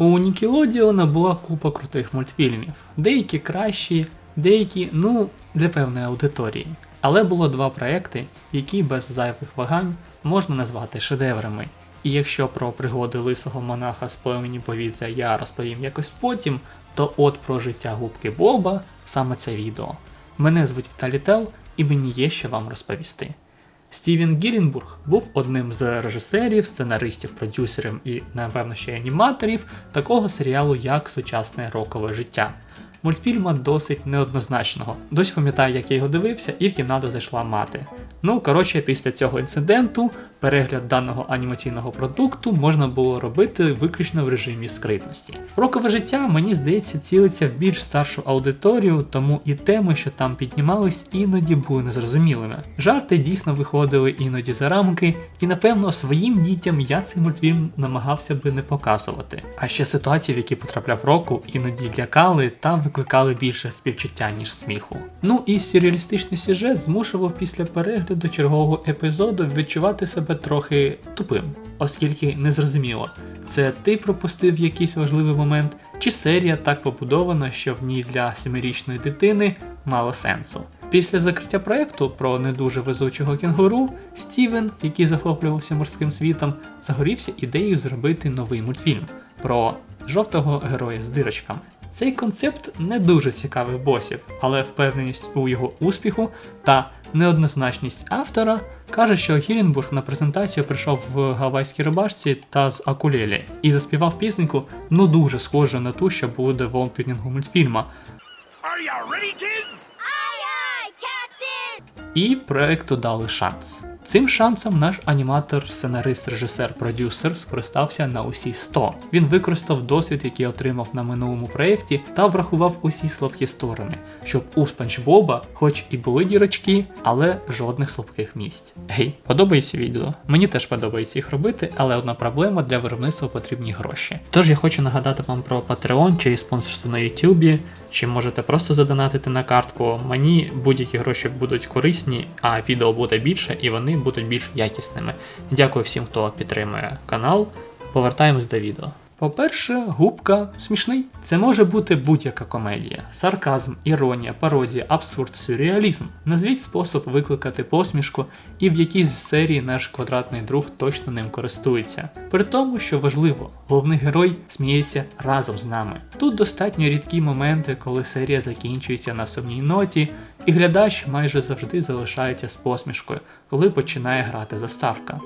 У Нікелодіона була купа крутих мультфільмів, деякі кращі, деякі, ну, для певної аудиторії. Але було два проекти, які без зайвих вагань можна назвати шедеврами. І якщо про пригоди лисого монаха з племені повітря я розповім якось потім, то от про життя губки Боба саме це відео. Мене звуть Віталій Тел, і мені є що вам розповісти. Стівен Гірінбург був одним з режисерів, сценаристів, продюсерів і, напевно, ще аніматорів такого серіалу, як Сучасне рокове життя. Мультфільма досить неоднозначного. Досі пам'ятаю, як я його дивився, і в кімнату зайшла мати. Ну, коротше, після цього інциденту перегляд даного анімаційного продукту можна було робити виключно в режимі скритності. Рокове життя, мені здається, цілиться в більш старшу аудиторію, тому і теми, що там піднімались, іноді були незрозумілими. Жарти дійсно виходили іноді за рамки, і напевно своїм дітям я цей мультфільм намагався би не показувати. А ще ситуації, в які потрапляв року, іноді лякали та викликали більше співчуття, ніж сміху. Ну і сюрреалістичний сюжет змушував після перегляду чергового епізоду відчувати себе трохи тупим, оскільки незрозуміло, це ти пропустив якийсь важливий момент, чи серія так побудована, що в ній для семирічної дитини мало сенсу. Після закриття проекту про не дуже везучого кенгуру, Стівен, який захоплювався морським світом, загорівся ідеєю зробити новий мультфільм про жовтого героя з дирочками. Цей концепт не дуже цікавив босів, але впевненість у його успіху та неоднозначність автора каже, що Гілінбург на презентацію прийшов в гавайській рубашці та з акулелі і заспівав пісеньку, ну дуже схожу на ту, що буде в опенінгу мультфільма. Are you ready, kids? Aye, aye, Captain! І проекту дали шанс. Цим шансом наш аніматор, сценарист, режисер, продюсер скористався на усі 100. Він використав досвід, який отримав на минулому проєкті, та врахував усі слабкі сторони, щоб у Спанч Боба, хоч і були дірочки, але жодних слабких місць. Гей, подобається відео? Мені теж подобається їх робити, але одна проблема для виробництва потрібні гроші. Тож я хочу нагадати вам про Patreon чи спонсорство на YouTube, чи можете просто задонатити на картку. Мені будь-які гроші будуть корисні, а відео буде більше і вони будуть більш якісними. Дякую всім, хто підтримує канал. Повертаємось до відео. По-перше, губка смішний. Це може бути будь-яка комедія, сарказм, іронія, пародія, абсурд, сюрреалізм. Назвіть спосіб викликати посмішку, і в якійсь серії наш квадратний друг точно ним користується. При тому, що важливо, головний герой сміється разом з нами. Тут достатньо рідкі моменти, коли серія закінчується на сумній ноті, і глядач майже завжди залишається з посмішкою, коли починає грати заставка.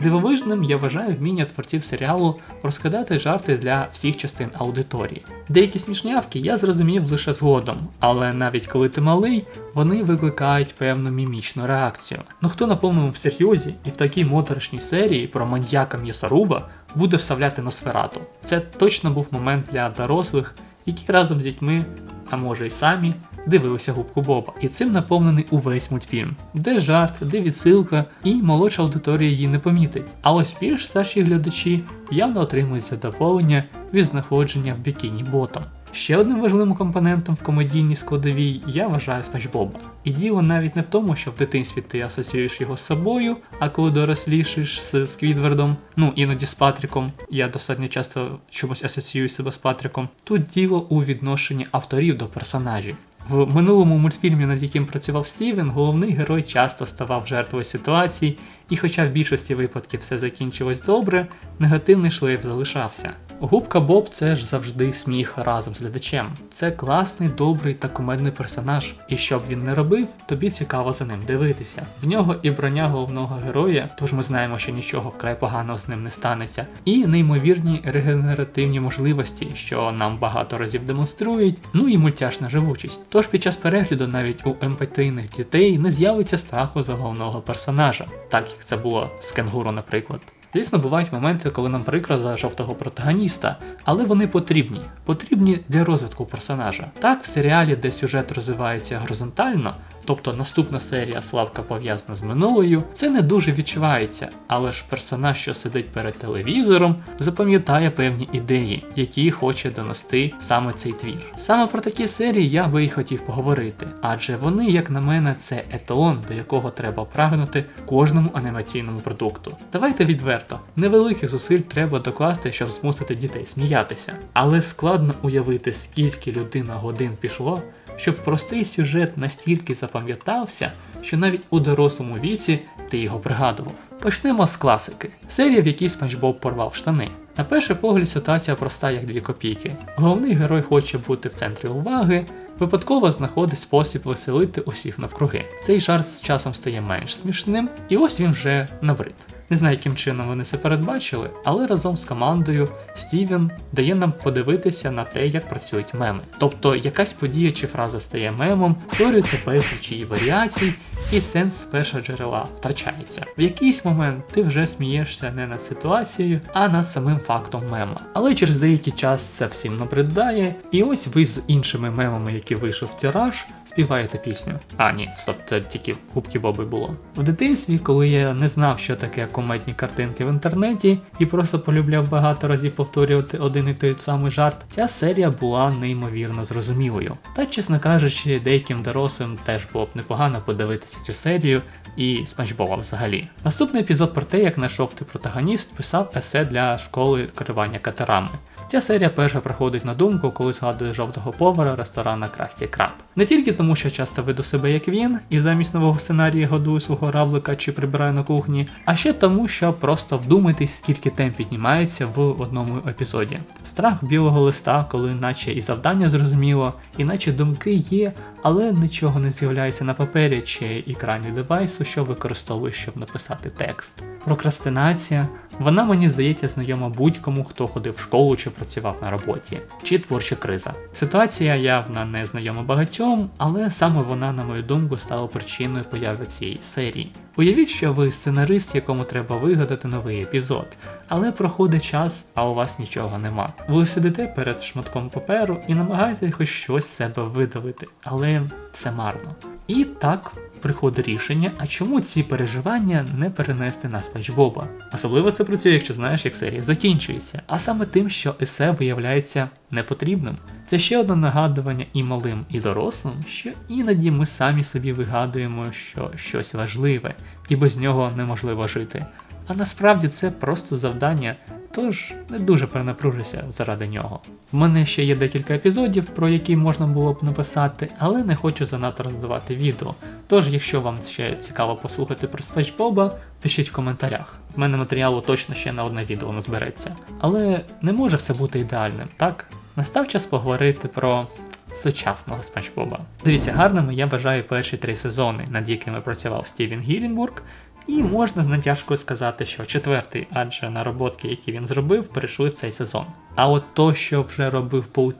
Дивовижним я вважаю вміння творців серіалу розкидати жарти для всіх частин аудиторії. Деякі смішнявки я зрозумів лише згодом, але навіть коли ти малий, вони викликають певну мімічну реакцію. Ну хто на повному серйозі і в такій моторошній серії про маньяка м'ясоруба буде вставляти Носферату? Це точно був момент для дорослих, які разом з дітьми, а може й самі, дивилися губку Боба. І цим наповнений увесь мультфільм, де жарт, де відсилка, і молодша аудиторія її не помітить. А ось більш старші глядачі явно отримують задоволення від знаходження в бікіні ботом. Ще одним важливим компонентом в комедійній складовій я вважаю Спанч Боба. І діло навіть не в тому, що в дитинстві ти асоціюєш його з собою, а коли дорослішиш з Сквідвардом, ну іноді з Патріком, я достатньо часто чомусь асоціюю себе з Патріком. Тут діло у відношенні авторів до персонажів. В минулому мультфільмі, над яким працював Стівен, головний герой часто ставав жертвою ситуацій, і хоча в більшості випадків все закінчилось добре, негативний шлейф залишався. Губка Боб це ж завжди сміх разом з глядачем. Це класний, добрий та кумедний персонаж, і що б він не робив, тобі цікаво за ним дивитися. В нього і броня головного героя, тож ми знаємо, що нічого вкрай поганого з ним не станеться, і неймовірні регенеративні можливості, що нам багато разів демонструють, ну і мультяшна живучість. Тож під час перегляду навіть у емпатійних дітей не з'явиться страху за головного персонажа, так як це було з кенгуру, наприклад. Звісно, бувають моменти, коли нам прикро за жовтого протагоніста, але вони потрібні. Потрібні для розвитку персонажа. Так, в серіалі, де сюжет розвивається горизонтально, тобто наступна серія Славка пов'язана з минулою, це не дуже відчувається, але ж персонаж, що сидить перед телевізором, запам'ятає певні ідеї, які хоче донести саме цей твір. Саме про такі серії я би і хотів поговорити, адже вони, як на мене, це еталон, до якого треба прагнути кожному анімаційному продукту. Давайте відверто, невеликих зусиль треба докласти, щоб змусити дітей сміятися, але складно уявити, скільки людина годин пішло, щоб простий сюжет настільки запам'ятався, що навіть у дорослому віці ти його пригадував. Почнемо з класики. Серія, в якій Спанч Боб порвав штани. На перший погляд ситуація проста як дві копійки. Головний герой хоче бути в центрі уваги, випадково знаходить спосіб веселити усіх навкруги. Цей жарт з часом стає менш смішним, і ось він вже набрид. Не знаю, яким чином вони це передбачили, але разом з командою Стівен дає нам подивитися на те, як працюють меми. Тобто якась подія чи фраза стає мемом, створюється безліч її варіацій, і сенс з першого джерела втрачається. В якийсь момент ти вже смієшся не над ситуацією, а над самим фактом мема. Але через деякий час це всім набридає, і ось ви з іншими мемами, які вийшов в тираж, співаєте пісню. А ні, стоп, це тільки губки Боби було. В дитинстві, коли я не знав, що таке комедні картинки в інтернеті, і просто полюбляв багато разів повторювати один і той самий жарт, ця серія була неймовірно зрозумілою. Та, чесно кажучи, деяким дорослим теж було б непогано подивитися цю серію і Спанчбоба взагалі. Наступний епізод про те, як наш жовтий протагоніст писав есе для школи керування катерами. Ця серія перша приходить на думку, коли згадує жовтого повара ресторана Красті Краб. Не тільки тому, що часто веду себе як він, і замість нового сценарію годую свого равлика чи прибираю на кухні, а ще тому, що просто вдумайтесь, скільки темп піднімається в одному епізоді. Страх білого листа, коли наче і завдання зрозуміло, і наче думки є, але нічого не з'являється на папері чи екрані девайсу, що використовуєш, щоб написати текст. Прокрастинація, вона мені здається знайома будь-кому, хто ходив в школу чи працював на роботі, чи творча криза. Ситуація явно не знайома багатьом, але саме вона, на мою думку, стала причиною появи цієї серії. Уявіть, що ви сценарист, якому треба вигадати новий епізод, але проходить час, а у вас нічого нема. Ви сидите перед шматком паперу і намагаєтесь хоч щось себе видавити, але все марно. І так приходить рішення, а чому ці переживання не перенести на Спанч Боба? Особливо це працює, якщо знаєш, як серія закінчується, а саме тим, що есе виявляється непотрібним. Це ще одне нагадування і малим, і дорослим, що іноді ми самі собі вигадуємо, що щось важливе, і без нього неможливо жити. А насправді це просто завдання, тож не дуже перенапружуйся заради нього. В мене ще є декілька епізодів, про які можна було б написати, але не хочу занадто роздавати відео. Тож, якщо вам ще цікаво послухати про Спанч Боба, пишіть в коментарях. В мене матеріалу точно ще на одне відео не збереться. Але не може все бути ідеальним, так? Настав час поговорити про сучасного Спанч Боба. Дивіться, гарними я бажаю перші три сезони, над якими працював Стівен Гілінбург. І можна з натяжкою сказати, що четвертий, адже нароботки, які він зробив, перейшли в цей сезон. А от то, що вже робив Пол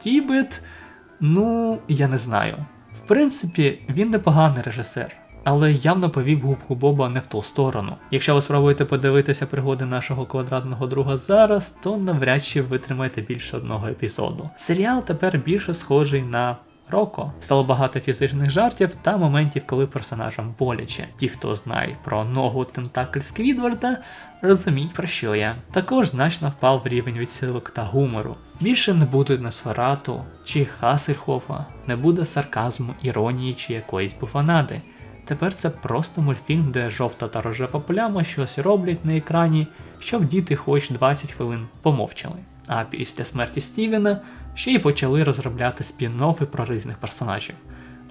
ну я не знаю. В принципі, він непоганий режисер, але явно повів губку Боба не в ту сторону. Якщо ви спробуєте подивитися пригоди нашого квадратного друга зараз, то навряд чи витримаєте більше одного епізоду. Серіал тепер більше схожий на Роко. Стало багато фізичних жартів та моментів, коли персонажам боляче. Ті, хто знає про ногу Тентакль Сквідварда, розуміють про що я. Також значно впав рівень відсилок та гумору. Більше не буде Носферату чи Хасельхофа, не буде сарказму, іронії чи якоїсь буфанади. Тепер це просто мультфільм, де жовта та рожева пляма щось роблять на екрані, щоб діти хоч 20 хвилин помовчали. А після смерті Стівена ще й почали розробляти спін-оффи про різних персонажів.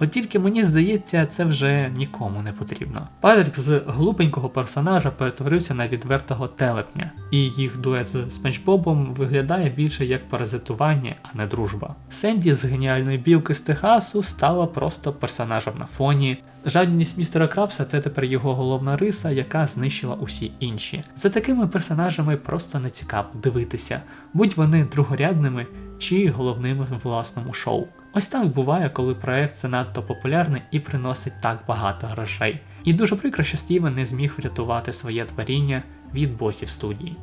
От тільки мені здається, це вже нікому не потрібно. Патрік з глупенького персонажа перетворився на відвертого телепня, і їх дует з Спанч Бобом виглядає більше як паразитування, а не дружба. Сенді з геніальної білки з Техасу стала просто персонажем на фоні. Жадність містера Крабса це тепер його головна риса, яка знищила усі інші. За такими персонажами просто не цікаво дивитися, будь вони другорядними чи головними в власному шоу. Ось так буває, коли проект занадто популярний і приносить так багато грошей. І дуже прикро, що Стівен не зміг врятувати своє творіння від босів студії.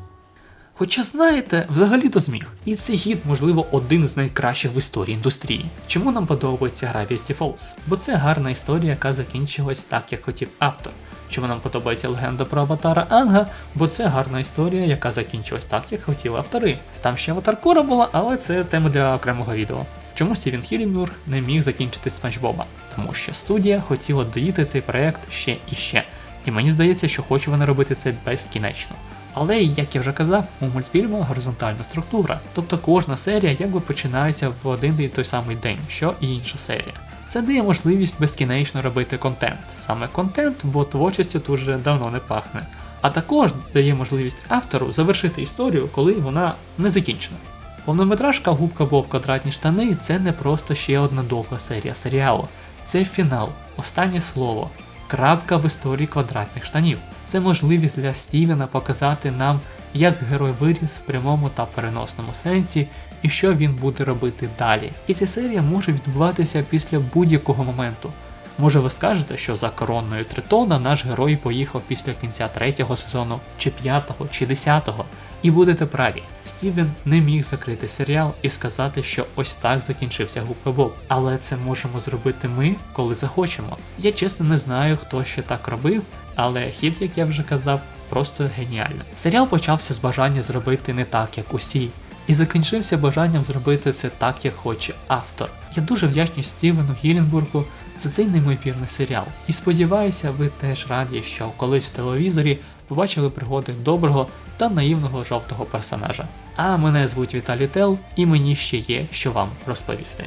Хоча знаєте, взагалі-то зміг. І цей гід, можливо, один з найкращих в історії індустрії. Чому нам подобається Gravity Falls? Бо це гарна історія, яка закінчилась так, як хотів автор. Чому нам подобається легенда про аватара Анга? Бо це гарна історія, яка закінчилась так, як хотіли автори. Там ще аватар Кора була, але це тема для окремого відео. Чому Стівен Хілімюр не міг закінчити Спанч Боба? Тому що студія хотіла доїти цей проект ще і ще. І мені здається, що хоче вони робити це безкінечно. Але, як я вже казав, у мультфільму горизонтальна структура, тобто кожна серія якби починається в один і той самий день, що і інша серія. Це дає можливість безкінечно робити контент. Саме контент, бо творчістю тут вже давно не пахне. А також дає можливість автору завершити історію, коли вона не закінчена. Повнометражка Губка Боб Квадратні штани це не просто ще одна довга серія серіалу. Це фінал, останнє слово, крапка в історії квадратних штанів. Це можливість для Стівена показати нам, як герой виріс в прямому та переносному сенсі, і що він буде робити далі. І ця серія може відбуватися після будь-якого моменту. Може ви скажете, що за коронною Тритона наш герой поїхав після кінця третього сезону, чи п'ятого, чи десятого. І будете праві, Стівен не міг закрити серіал і сказати, що ось так закінчився Губка Боб. Але це можемо зробити ми, коли захочемо. Я чесно не знаю, хто ще так робив, але хід, як я вже казав, просто геніально. Серіал почався з бажання зробити не так, як усі, і закінчився бажанням зробити це так, як хоче автор. Я дуже вдячний Стівену Гілленбургу за цей неймовірний серіал. І сподіваюся, ви теж раді, що колись в телевізорі побачили пригоди доброго та наївного жовтого персонажа. А мене звуть Віталій Тел, і мені ще є що вам розповісти.